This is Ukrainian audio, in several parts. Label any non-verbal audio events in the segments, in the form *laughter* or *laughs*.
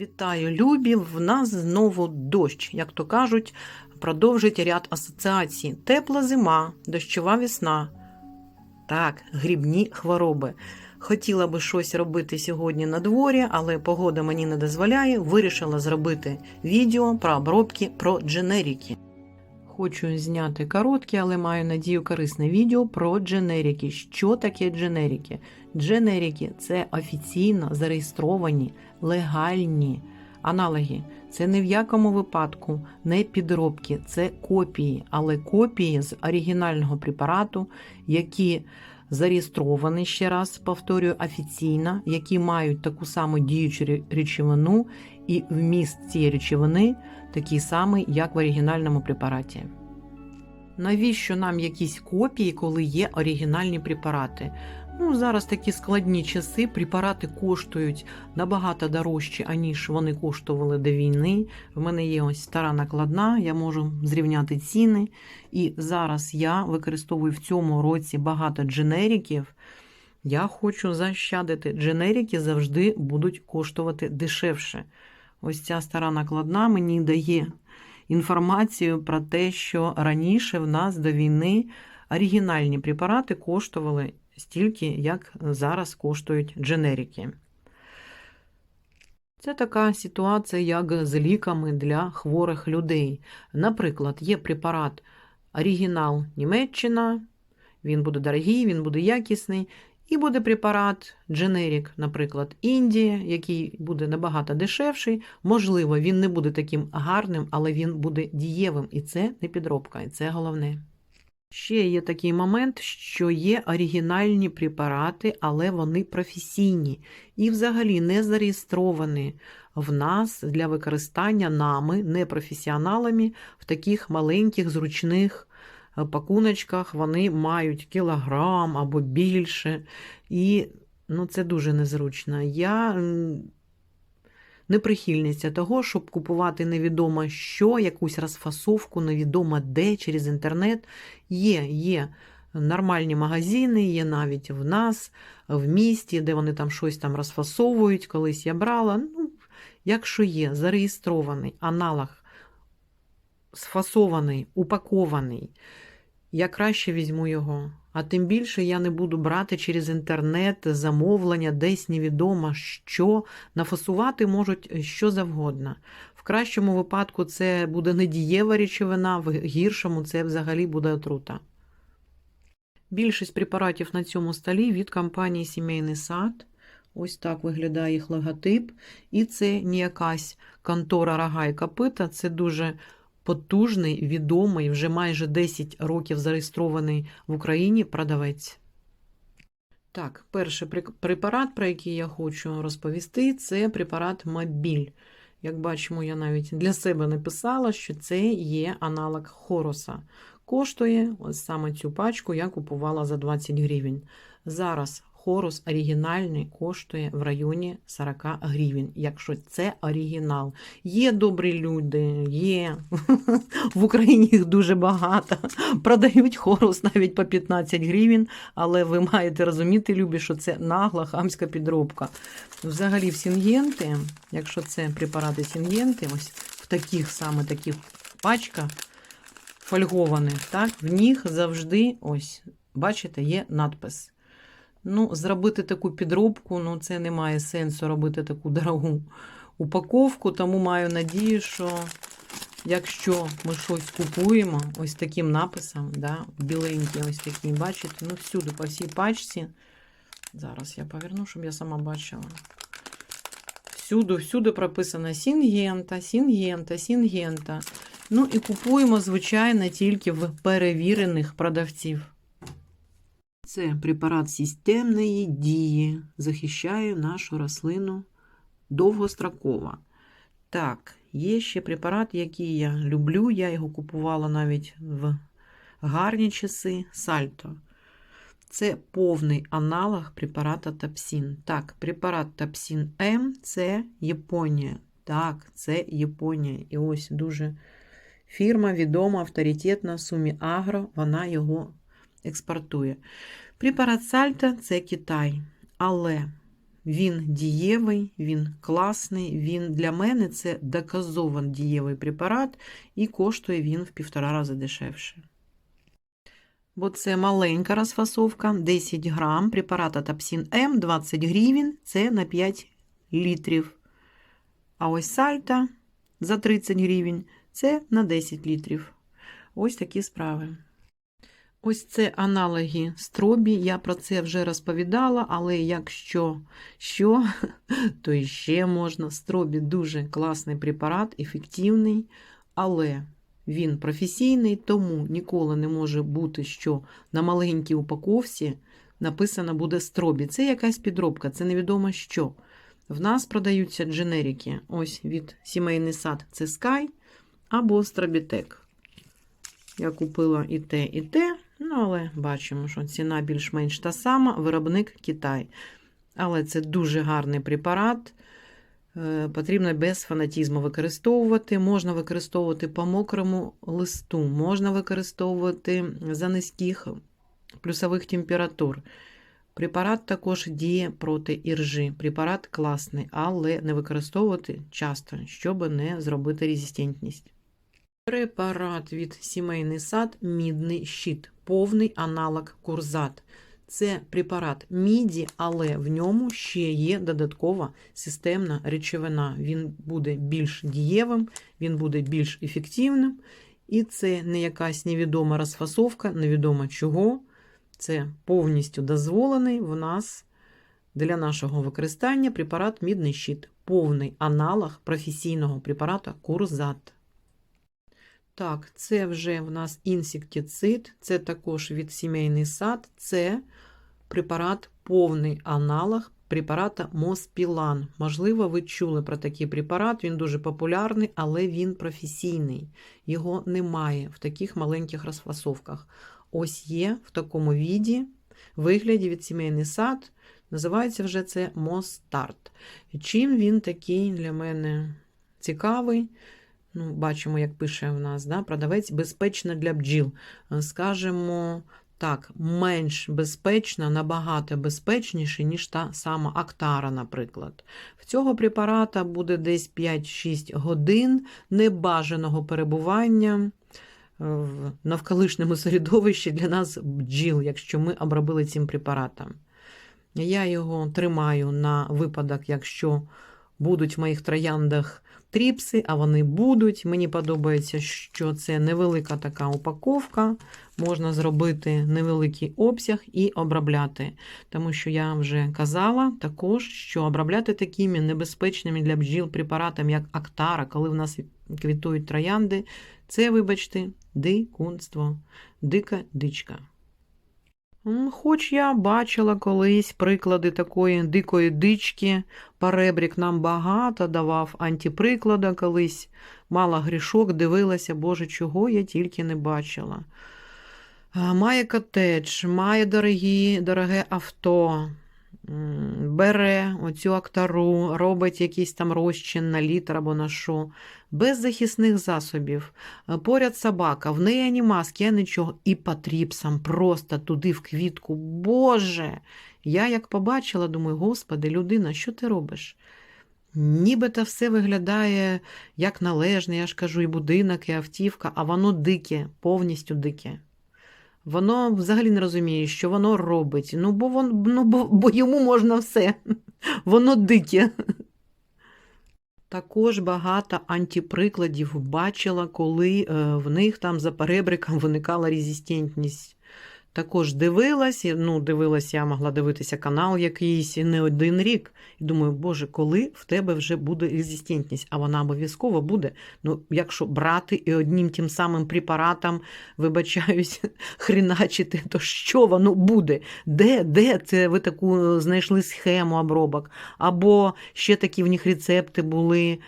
Вітаю, любі! В нас знову дощ, як то кажуть, продовжить ряд асоціацій. Тепла зима, дощова весна. Так, грібні хвороби. Хотіла би щось робити сьогодні на дворі, але погода мені не дозволяє. Вирішила зробити відео про обробки про дженерики. Хочу зняти коротке, але маю надію корисне відео про дженерики. Що таке дженерики? Дженерики це офіційно зареєстровані легальні аналоги. Це ні в якому випадку не підробки, це копії, але копії з оригінального препарату, які зареєстровані, ще раз повторюю, офіційно, які мають таку саму діючу речовину, і вміст цієї речовини такий самий, як в оригінальному препараті. Навіщо нам якісь копії, коли є оригінальні препарати? Ну, зараз такі складні часи, препарати коштують набагато дорожче, аніж вони коштували до війни. В мене є ось стара накладна, я можу зрівняти ціни. І зараз я використовую в цьому році багато дженериків. Я хочу защадити. Дженерики завжди будуть коштувати дешевше. Ось ця стара накладна мені дає інформацію про те, що раніше в нас до війни оригінальні препарати коштували стільки, як зараз коштують дженерики. Це така ситуація, як з ліками для хворих людей. Наприклад, є препарат оригінал Німеччина, він буде дорогий, він буде якісний. І буде препарат дженерик, наприклад, Індія, який буде набагато дешевший. Можливо, він не буде таким гарним, але він буде дієвим. І це не підробка, і це головне. Ще є такий момент, що є оригінальні препарати, але вони професійні і взагалі не зареєстровані в нас для використання нами, непрофесіоналами, в таких маленьких зручних пакуночках. Вони мають кілограм або більше. І ну, це дуже незручно. Я не прихильниця того, щоб купувати невідомо що, якусь розфасовку, невідомо де через інтернет. Є, є нормальні магазини, є навіть в нас, в місті, де вони там щось там розфасовують. Колись я брала. Ну, якщо є зареєстрований аналог, сфасований, упакований, я краще візьму його. А тим більше я не буду брати через інтернет замовлення, десь невідомо що. Нафасувати можуть що завгодно. В кращому випадку це буде недієва речовина, в гіршому це взагалі буде отрута. Більшість препаратів на цьому столі від компанії Сімейний сад. Ось так виглядає їх логотип. І це не якась контора рога і копита, це дуже потужний, відомий, вже майже 10 років зареєстрований в Україні продавець. Так, перший препарат, про який я хочу розповісти, це препарат Мобіль. Як бачимо, я навіть для себе написала, що це є аналог Хороса. Коштує ось саме цю пачку я купувала за 20 гривень. Зараз Хорус оригінальний коштує в районі 40 гривень, якщо це оригінал. Є добрі люди, є. *laughs* В Україні їх дуже багато. Продають хорус навіть по 15 гривень, але ви маєте розуміти, любі, що це нагла хамська підробка. Взагалі, в Сінгенти, якщо це препарати Сінгенти, ось в таких саме таких пачках фольгованих, так, в них завжди, ось, бачите, є надпис. Ну, зробити таку підробку, ну, це не має сенсу робити таку дорогу упаковку, тому маю надію, що якщо ми щось купуємо ось таким написом, да, біленький ось такий, бачите, ну всюди, по всій пачці. Зараз я поверну, щоб я сама бачила. Всюди, всюди прописано Сінгента, Сінгента, Сінгента. Ну і купуємо, звичайно, тільки в перевірених продавців. Це препарат системної дії, захищає нашу рослину довгостроково. Так, є ще препарат, який я люблю. Я його купувала навіть в гарні часи Сальто. Це повний аналог препарата Тапсін. Так, препарат Тапсін М це Японія. Так, це Японія. І ось дуже фірма відома, авторитетна Сумі Агро, вона його експортує. Препарат Сальта це Китай. Але Він дієвий, він класний. Він для мене це доказован дієвий препарат, і коштує він в півтора рази дешевше. Бо це маленька розфасовка, 10 грам, препарат Атапсін М, 20 гривень, це на 5 літрів. А ось сальта за 30 гривень, це на 10 літрів. Ось такі справи. Ось це аналоги стробі. Я про це вже розповідала, але якщо що, *laughs* то ще можна. Стробі дуже класний препарат, ефективний, але він професійний, тому ніколи не може бути, що на маленькій упаковці написано буде стробі. Це якась підробка, це невідомо що. В нас продаються дженерики. Ось від сімейний сад це Sky або Стробітек. Я купила і те, і те, але бачимо, що ціна більш-менш та сама, виробник Китай. Але це дуже гарний препарат. Е, Потрібно без фанатізму використовувати. Можна використовувати по мокрому листу, можна використовувати за низьких плюсових температур. Препарат також діє проти іржі. Препарат класний, але не використовувати часто, щоб не зробити резистентність. Препарат від сімейний сад мідний щит, повний аналог курзат. Це препарат міді, але в ньому ще є додаткова системна речовина. Він буде більш дієвим, він буде більш ефективним. І це не якась невідома розфасовка, невідомо чого. Це повністю дозволений в нас для нашого використання препарат мідний щит, повний аналог професійного препарату курзат. Так, це вже в нас інсектицид, це також від сімейний сад, це препарат повний аналог препарата Моспілан. Можливо, ви чули про такий препарат, він дуже популярний, але він професійний. Його немає в таких маленьких розфасовках. Ось є в такому віді, вигляді від сімейний сад. Називається вже це Мостарт. Чим він такий для мене цікавий? Ну, Бачимо, як пише в нас да, продавець безпечно для бджіл. Скажемо так, менш безпечна, набагато безпечніше, ніж та сама Актара, наприклад. В цього препарата буде десь 5-6 годин небажаного перебування в навколишньому середовищі для нас бджіл, якщо ми обробили цим препаратом. Я його тримаю на випадок, якщо будуть в моїх трояндах тріпси, а вони будуть. Мені подобається, що це невелика така упаковка. Можна зробити невеликий обсяг і обробляти. Тому що я вже казала також, що обробляти такими небезпечними для бджіл препаратами, як Актара, коли в нас квітують троянди, це, вибачте, дикунство, дика дичка. Хоч я бачила колись приклади такої дикої дички, Паребрік нам багато давав антиприклада колись, мала грішок, дивилася, Боже, чого я тільки не бачила. Має котедж, має дорогі, дороге авто, бере оцю актару, робить якийсь там розчин на літр або на що, без захисних засобів. Поряд собака, в неї ані маски, а нічого. І потріпсам просто туди в квітку. Боже! Я як побачила, думаю, господи, людина, що ти робиш? Нібито все виглядає як належне, я ж кажу, і будинок, і автівка, а воно дике, повністю дике. Воно взагалі не розуміє, що воно робить. Ну, бо вон, ну, бо, бо йому можна все. *laughs* Воно дике. Також багато антиприкладів бачила, коли е, в них там за перебриком виникала резистентність. Також дивилась, ну, дивилась, я могла дивитися канал якийсь не один рік. І думаю, Боже, коли в тебе вже буде резистентність? А вона обов'язково буде. Ну, якщо брати і одним тим самим препаратом, вибачаюсь, *laughs* хріначити, то що воно буде? Де де це ви таку знайшли схему обробок? Або ще такі в них рецепти були.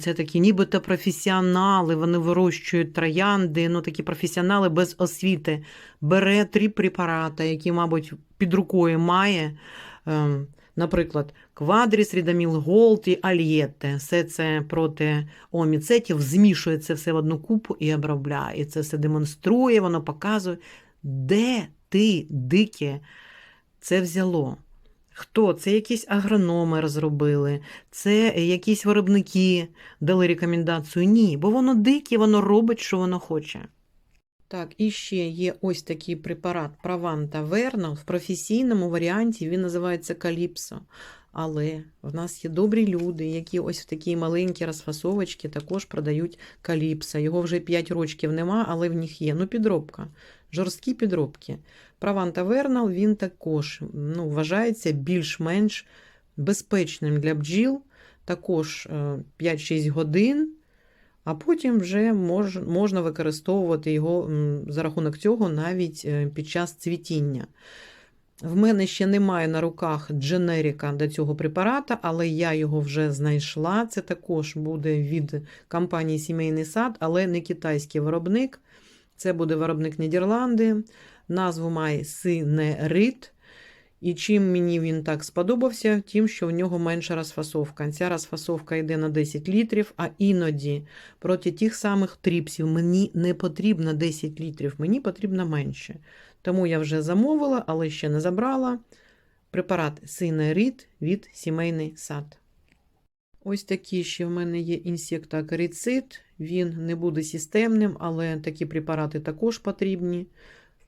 Це такі нібито професіонали, вони вирощують троянди, ну такі професіонали без освіти. Бере три препарати, які, мабуть, під рукою має. Ем, наприклад, квадріс, рідаміл, голд і альєте. Все це проти оміцетів, змішує це все в одну купу і обробляє. І це все демонструє, воно показує, де ти, дике, це взяло. Хто? Це якісь агрономи розробили, це якісь виробники дали рекомендацію. Ні, бо воно дике, воно робить, що воно хоче. Так, і ще є ось такий препарат Праванта Верно. В професійному варіанті він називається Каліпсо. Але в нас є добрі люди, які ось в такі маленькі розфасовочки також продають Каліпса. Його вже 5 років нема, але в них є. Ну, підробка. Жорсткі підробки. Праванта Вернал він також ну, вважається більш-менш безпечним для бджіл. Також е, 5-6 годин а потім вже мож, можна використовувати його за рахунок цього навіть е, під час цвітіння. В мене ще немає на руках дженеріка до цього препарата, але я його вже знайшла. Це також буде від компанії Сімейний сад, але не китайський виробник. Це буде виробник Нідерланди. Назву має Синерит. І чим мені він так сподобався, тим, що в нього менша розфасовка. Ця розфасовка йде на 10 літрів, а іноді проти тих самих тріпсів мені не потрібно 10 літрів, мені потрібно менше. Тому я вже замовила, але ще не забрала препарат Синерит від сімейний сад. Ось такі ще в мене є інсектоакарицид. Він не буде системним, але такі препарати також потрібні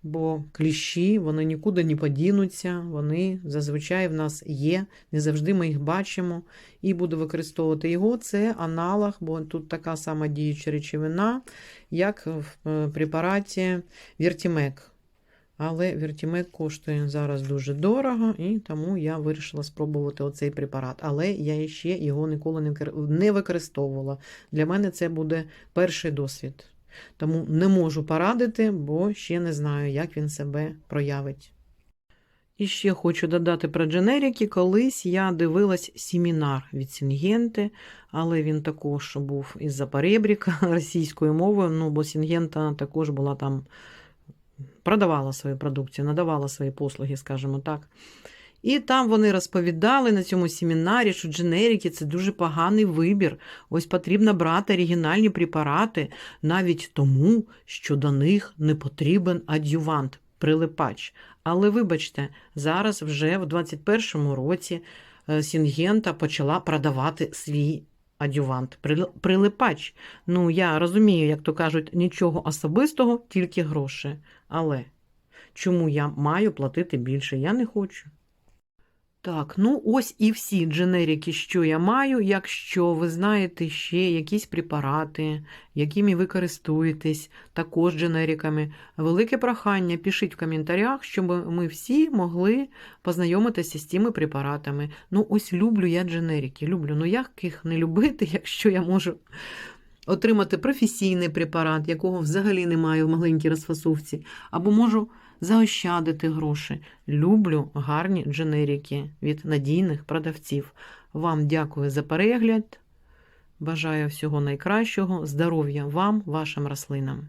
бо кліщі вони нікуди не подінуться, вони зазвичай в нас є, не завжди ми їх бачимо. І буду використовувати його. Це аналог, бо тут така сама діюча речовина, як в е, препараті Вертімек. Але Вертімек коштує зараз дуже дорого, і тому я вирішила спробувати оцей препарат. Але я ще його ніколи не використовувала. Для мене це буде перший досвід. Тому не можу порадити, бо ще не знаю, як він себе проявить. І ще хочу додати про дженерики. Колись я дивилась семінар від Сінгенти, але він також був із-за перебріка *laughs* російською мовою. Ну, бо Сінгента також була там, продавала свою продукцію, надавала свої послуги, скажімо так. І там вони розповідали на цьому семінарі, що дженерики це дуже поганий вибір. Ось потрібно брати оригінальні препарати навіть тому, що до них не потрібен адювант, прилипач. Але вибачте, зараз вже в 21-му році е, Сінгента почала продавати свій адювант, прилипач. Ну, я розумію, як то кажуть, нічого особистого, тільки гроші. Але чому я маю платити більше? Я не хочу. Так, ну ось і всі дженерики, що я маю. Якщо ви знаєте ще якісь препарати, якими ви користуєтесь, також дженериками, велике прохання, пишіть в коментарях, щоб ми всі могли познайомитися з цими препаратами. Ну, ось люблю я дженерики, люблю. Ну як їх не любити, *laughs* якщо я можу отримати професійний препарат, якого взагалі немає в маленькій розфасовці, або можу заощадити гроші. Люблю гарні дженеріки від надійних продавців. Вам дякую за перегляд. Бажаю всього найкращого, здоров'я вам, вашим рослинам.